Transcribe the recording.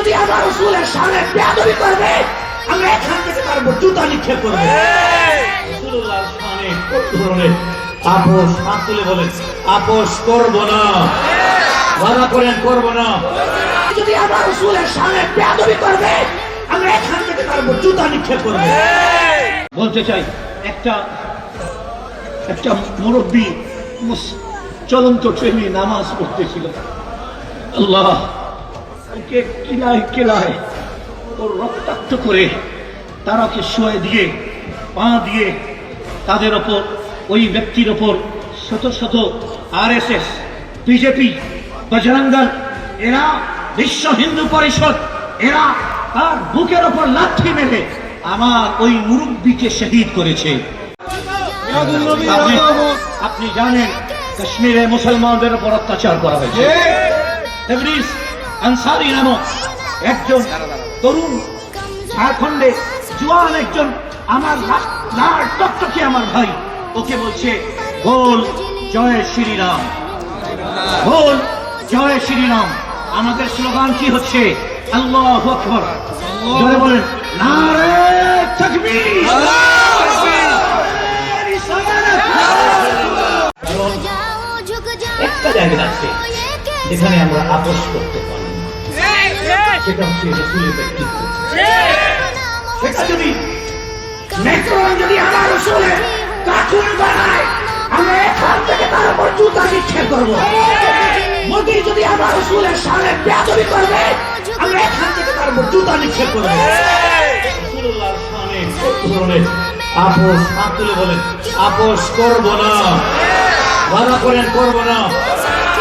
যদি আমার রসুলের সামনে বেয়াদবি করবে, আমরা এখান থেকে তার উপর জুতা নিক্ষেপ করব। ধরনের আপোষ? হাত তুলে বলেন, আপোষ করব না। ওয়াদা করেন, করব না। যদি আমার রসুলের সামনে বেয়াদবি করবে, আমরা এখান থেকে তার উপর জুতা নিক্ষেপ করব। বলতে চাই, একটা একটা মুরব্বী চলন্ত ট্রেনে নামাজ পড়তেছিল। আল্লাহ ওকে কিলায় কিলায় ওর রক্তাক্ত করে তারাকে শুয়ে দিয়ে পা দিয়ে তাদের ওপর ওই ব্যক্তির ওপর শত শত R S S BJP Bajrang Dal এরা বিশ্ব হিন্দু পরিষদ এরা তার বুকের ওপর লাঠি মেরে আমার ওই মুরব্বীকে শহীদ করেছে। আপনি জানেন কাশ্মীরে মুসলমানদের উপর অত্যাচার করা হয়েছে। আনসারি নামক একজন তরুণ ঝাড়খণ্ডে জোয়ান একজন আমার টকটকে আমার ভাই। ওকে বলছে, বল জয় শ্রীরাম। বল জয় শ্রীরাম। আমাদের স্লোগান কি হচ্ছে? আল্লাহ আকবর। জোরে বলেন, নারে একটা জায়গা আছে যেখানে আমরা আপোষ করতে পারি। সেটা হচ্ছে রসুলের ব্যক্তিত্ব সেটা যদি মেক্রন যদি আপোষ করব না করেন করব না